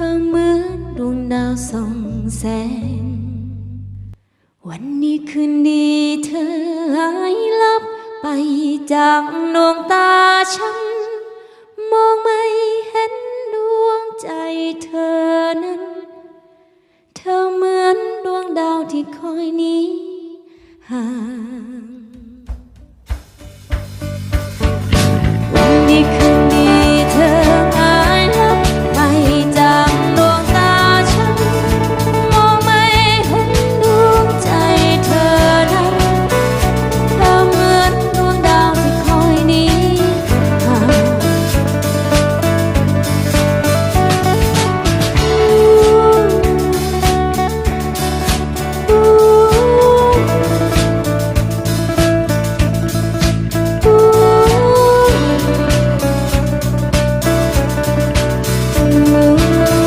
ธอเหมือนดวงดาวส่องแสง วันนี้คืนดีเธอหายลับไปจากดวงตาฉัน มองไม่เห็นดวงใจเธอนั้น เธอเหมือนดวงดาวที่คอยนี้